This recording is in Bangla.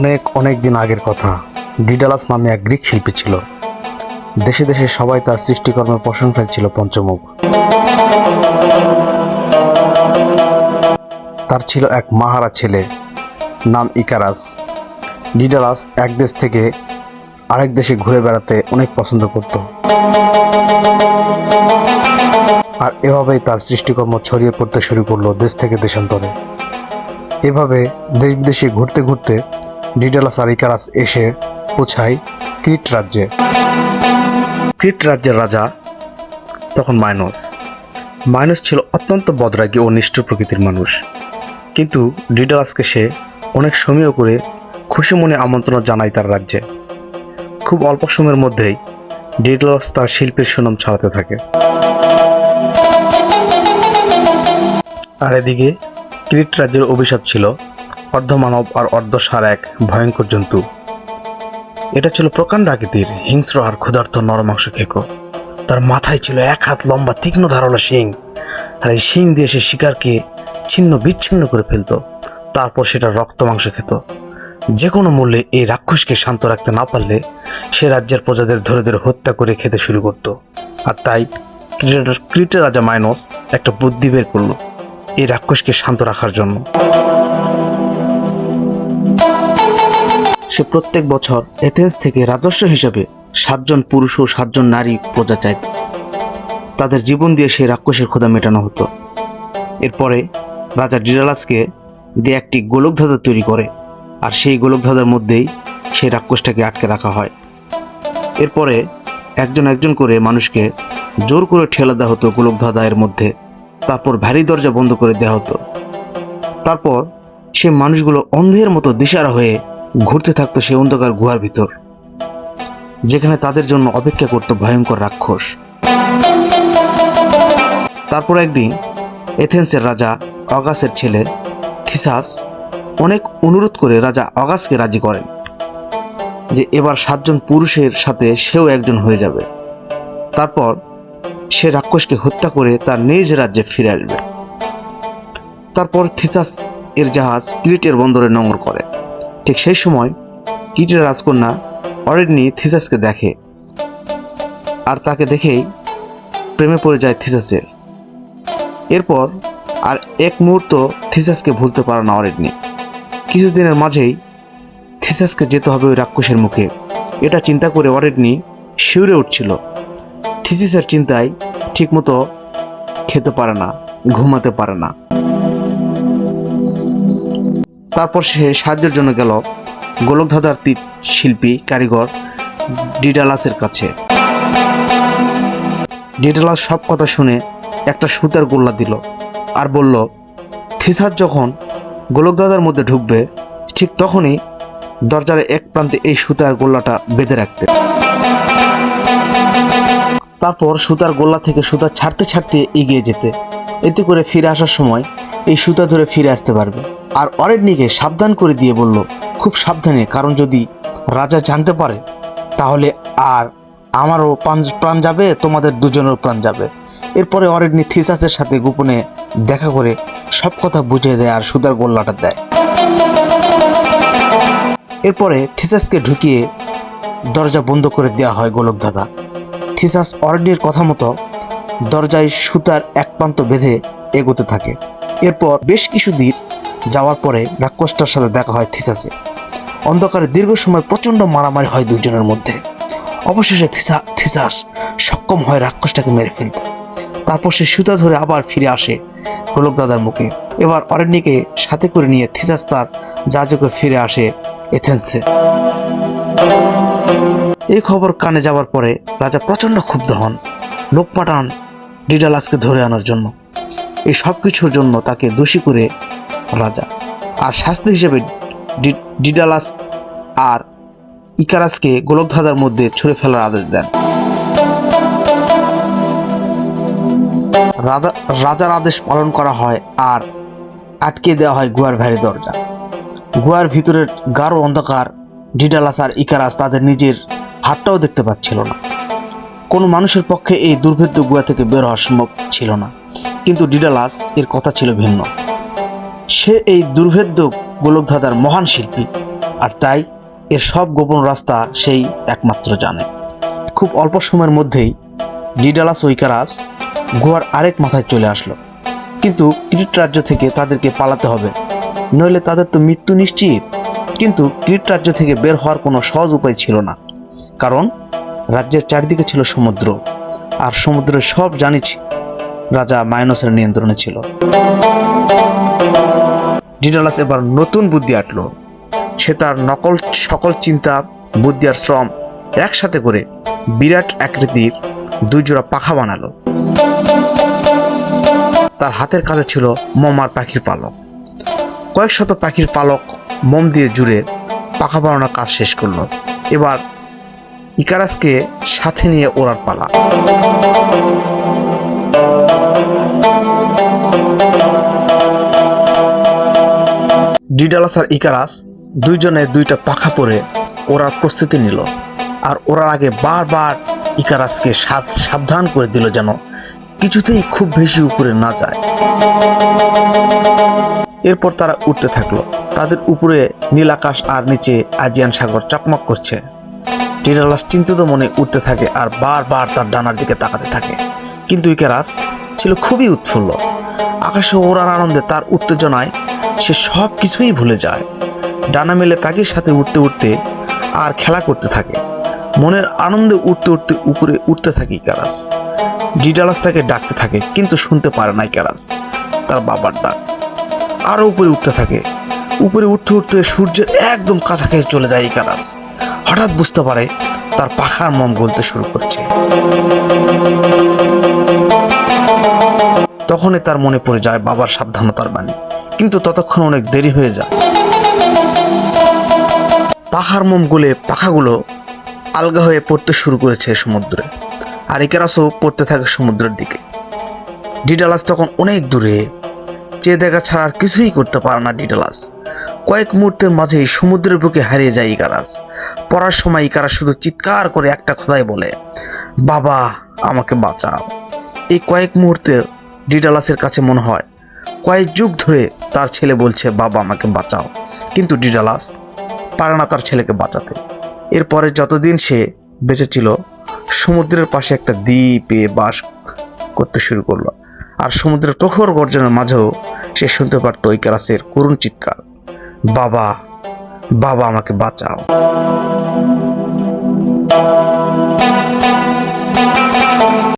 অনেক অনেক দিন আগের কথা। ডিডালাস নামে এক গ্রিক শিল্পী ছিল। দেশে দেশে সবাই তার সৃষ্টিকর্মের প্রশংসায় ছিল পঞ্চমুখ। তার ছিল এক মাহারা ছেলে, নাম ইকারাস। ডিডালাস এক দেশ থেকে আরেক দেশে ঘুরে বেড়াতে অনেক পছন্দ করত। আর এভাবেই তার সৃষ্টিকর্ম ছড়িয়ে পড়তে শুরু করল দেশ থেকে দেশান্তরে। এভাবে দেশ বিদেশে ঘুরতে ঘুরতে ডিডালাস আর ইকারাস এসে পৌঁছায় ক্রিট রাজ্যে। ক্রিট রাজ্যের রাজা, তখন মাইনস। মাইনস ছিল অত্যন্ত বদরাগী ও নিষ্ঠুর প্রকৃতির মানুষ। কিন্তু ডিডালাসকে সে অনেক সমীহ করে খুশি মনে আমন্ত্রণ জানায় তার রাজ্যে। খুব অল্প সময়ের মধ্যেই ডিডালাস তার শিল্পের সুনাম ছড়াতে থাকে। আর এদিকে ক্রিট রাজ্যের অভিশাপ ছিল অর্ধমানব আর অর্ধসার এক ভয়ঙ্কর জন্তু। এটা ছিল প্রকাণ্ড আকৃতির হিংস্র আর ক্ষুধার্ত নরমাংস খেকো তার মাথায় ছিল এক হাত লম্বা, তীক্ষ্ণ ধারালো শিং। আর এই শিং দিয়ে সে শিকারকে ছিন্ন বিচ্ছিন্ন করে ফেলতো। তারপর সেটা রক্ত মাংস খেত। যে কোনো মূল্যে এই রাক্ষসকে শান্ত রাখতে না পারলে সে রাজ্যের প্রজাদের ধরে ধরে হত্যা করে খেতে শুরু করত। আর তাই ক্রিটের রাজা মাইনস একটা বুদ্ধি বের করল এই রাক্ষসকে শান্ত রাখার জন্য। সে প্রত্যেক বছর এথেন্স থেকে রাজস্ব হিসেবে সাতজন পুরুষ ও সাতজন নারী প্রজা চাইত। তাদের জীবন দিয়ে সেই রাক্ষসের ক্ষুধা মেটানো হতো। এরপরে রাজা ডিরালাসকে দিয়ে একটি গোলকধাঁধা তৈরি করে আর সেই গোলকধাঁধার মধ্যেই সেই রাক্ষসটাকে আটকে রাখা হয়। এরপরে একজন একজন করে মানুষকে জোর করে ঠেলা দেওয়া হতো গোলকধাঁধা এর মধ্যে। তারপর ভারী দরজা বন্ধ করে দেওয়া হতো। তারপর সে মানুষগুলো অন্ধের মতো দিশারা হয়ে ঘুরতে থাকতো সে অন্ধকার গুহার ভিতর, যেখানে তাদের জন্য অপেক্ষা করতো ভয়ঙ্কর রাক্ষস। তারপর একদিন এথেন্সের রাজা অগাসের ছেলে থিসাস অনেক অনুরোধ করে রাজা অগাসকে রাজি করেন যে এবার সাতজন পুরুষের সাথে সেও একজন হয়ে যাবে। তারপর সে রাক্ষসকে হত্যা করে তার নিজ রাজ্যে ফিরে আসবে। তারপর থিসাস এর জাহাজ ক্রিটের বন্দরে নোঙর করে। ঠিক সেই সময় কিটের রাজকন্যা অরেডনি থিসাসকে দেখে আর তাকে দেখেই প্রেমে পড়ে যায় থিসাসের। এরপর আর এক মুহূর্ত থিসাসকে ভুলতে পারে না অরেডনি কিছুদিনের মাঝেই থিসাসকে যেতে হবে ওই রাক্ষসের মুখে। এটা চিন্তা করে অরেডনি শিউরে উঠছিল। থিসিসের চিন্তায় ঠিকমতো খেতে পারে না, ঘুমাতে পারে না। তারপর সে সাহায্যের জন্য গেল গোলকধাঁধার তীর শিল্পী, কারিগর ডিডালাসের কাছে। ডিডালাস সব কথা শুনে একটা সুতার গোল্লা দিল আর বলল, থিসার যখন গোলকধাঁধার মধ্যে ঢুকবে, ঠিক তখনই দরজার এক প্রান্তে এই সুতার গোল্লাটা বেঁধে রাখতে। তারপর সুতার গোল্লা থেকে সুতা ছাড়তে ছাড়তে এগিয়ে যেতে। এতে করে ফিরে আসার সময় এই সুতা ধরে ফিরে আসতে পারবে। আর অরেডনিকে সাবধান করে দিয়ে বলল, খুব সাবধানে, কারণ যদি রাজা জানতে পারে, তাহলে আর আমারও প্রাণ- যাবে, তোমাদের দুজনেরও প্রাণ যাবে। এরপরে অরেডনি থিসাসের সাথে গোপনে দেখা করে সব কথা বুঝিয়ে দেয় আর সুতার গোল্লাটা দেয়। এরপরে থিসাসকে ঢুকিয়ে দরজা বন্ধ করে দেওয়া হয় গোলক দাদা। থিসাস অরডির কথা মতো দরজায় সুতার এক প্রান্ত বেঁধে এগোতে থাকে। এরপর বেশ কিছু দিন যাওয়ার পরে রাক্ষসটার সাথে দেখা হয় থিসাসে। অন্ধকারে দীর্ঘ সময় প্রচণ্ড মারামারি হয় দুজনের মধ্যে। অবশেষে থিসা, থিসাস সক্ষম হয় রাক্ষসটাকে মেরে ফেলতে। তারপর সে সুতা ধরে আবার ফিরে আসে গোলক দাদার মুখে। এবার অরণ্যকে সাথে করে নিয়ে থিসাস তার জাহাজে ফিরে আসে এথেন্সে। এই খবর কানে যাওয়ার পরে রাজা প্রচণ্ড ক্ষুব্ধ হন লোক পাঠান ডিডালাসকে ধরে আনার জন্য। এই সব কিছুর জন্য তাকে দোষী করে রাজা আর শাস্তি হিসেবে ডিডালাস আর ইকারাসকে গোলকধাঁধার মধ্যে ছুঁড়ে ফেলার আদেশ দেন। রাজা- রাজার আদেশ পালন করা হয় আর আটকে দেওয়া হয় গুহার ভারী দরজা। গুহার ভিতরের গাঢ় অন্ধকার ডিডালাস আর ইকারাস তাদের নিজের হাতটাও দেখতে পাচ্ছিল না। কোনো মানুষের পক্ষে এই দুর্ভেদ্য গুহা থেকে বের হওয়া সম্ভব ছিল না। কিন্তু ডিডালাস এর কথা ছিল ভিন্ন। সে এই দুর্ভেদ্য গোলকধাঁধার মহান শিল্পী। আর তাই এর সব গোপন রাস্তা সেই একমাত্র জানে। খুব অল্প সময়ের মধ্যেই ডিডালাস ওইকারাস গুহার আরেক মাথায় চলে আসলো। কিন্তু ক্রিট রাজ্য থেকে তাদেরকে পালাতে হবে। নইলে তাদের তো মৃত্যু নিশ্চিত। কিন্তু ক্রিট রাজ্য থেকে বের হওয়ার কোনো সহজ উপায় ছিল না। কারণ রাজ্যের চারিদিকে ছিল সমুদ্র। আর সমুদ্রের সব জানিস রাজা মাইনসের নিয়ন্ত্রণে ছিল। ডিডালাস এবার নতুন বুদ্ধি আটলো। সে তার নকল, সকল চিন্তা, বুদ্ধি আর শ্রম একসাথে করে বিরাট আকৃতির দুই জোড়া পাখা বানালো। তার হাতের কাছে ছিল মমার পাখির পালক। কয়েক শত পাখির পালক মোম দিয়ে জুড়ে পাখা বানানোর কাজ শেষ করল। এবার ইকারাসকে সাথে নিয়ে ওড়ার পালা। ডিডালাস আর ইকারাস, দুইজনে দুইটা পাখা পরে ওরার প্রস্তুতি নিল। আর ওরার আগে বারবার ইকারাসকে সাব- সাবধান করে দিল যেন কিছুতেই খুব বেশি উপরে না যায়। এরপর তারা উঠতে থাকল। তাদের উপরে নীল আকাশ আর নিচে আজিয়ান সাগর চকমক করছে। ডিডালাস চিন্তিত মনে উঠতে থাকে আর বারবার তার ডানার দিকে তাকাতে থাকে। কিন্তু ইকারাস ছিল খুবই উৎফুল্ল। আকাশে ওড়ার আনন্দে তার উত্তেজনায় সে সব কিছুই ভুলে যায়। ডানা মেলে পাখির সাথে উঠতে উঠতে আর খেলা করতে থাকে। মনের আনন্দে উঠতে উঠতে উপরে উঠতে থাকে ইকারাস ডিডালাস তাকে ডাকতে থাকে, কিন্তু শুনতে পারে না ইকারাস তার বাবার ডাক। আরও উপরে উঠতে থাকে। উপরে উঠতে উঠতে সূর্যের একদম কাছাকাছি চলে যায় ইকারাস হঠাৎ বুঝতে পারে তার পাখার মম গলতে শুরু করেছে। তখনই তার মনে পড়ে যায় বাবার সাবধানতার বাণী। কিন্তু ততক্ষণ অনেক দেরি হয়ে যায়। পাহাড় মোম গলে পাখাগুলো আলগা হয়ে পড়তে শুরু করেছে সমুদ্রে। আর ইকারাসও পড়তে থাকে সমুদ্রের দিকে। ডিডালাস তখন অনেক দূরে। চেয়ে দেখা ছাড়া আর কিছুই করতে পারে না ডিডালাস। কয়েক মুহূর্তের মাঝেই সমুদ্রের বুকে হারিয়ে যায় ইকারাস। পড়ার সময় ইকারাস শুধু চিৎকার করে একটা কথাই বলে, বাবা, আমাকে বাঁচাও। এই কয়েক মুহূর্তে ডিডালাসের কাছে মনে হয়, কয়েক যুগ ধরে তার ছেলে বলছে, বাবা, আমাকে বাঁচাও। কিন্তু ডিডালাস পারে না তার ছেলেকে বাঁচাতে। এরপরে যতদিন সে বেঁচে ছিল, সমুদ্রের পাশে একটা দ্বীপে বাস করতে শুরু করল। আর সমুদ্রের প্রখর গর্জনের মাঝেও সে শুনতে পারত ইকারাসের করুণ চিৎকার, বাবা বাবা, আমাকে বাঁচাও।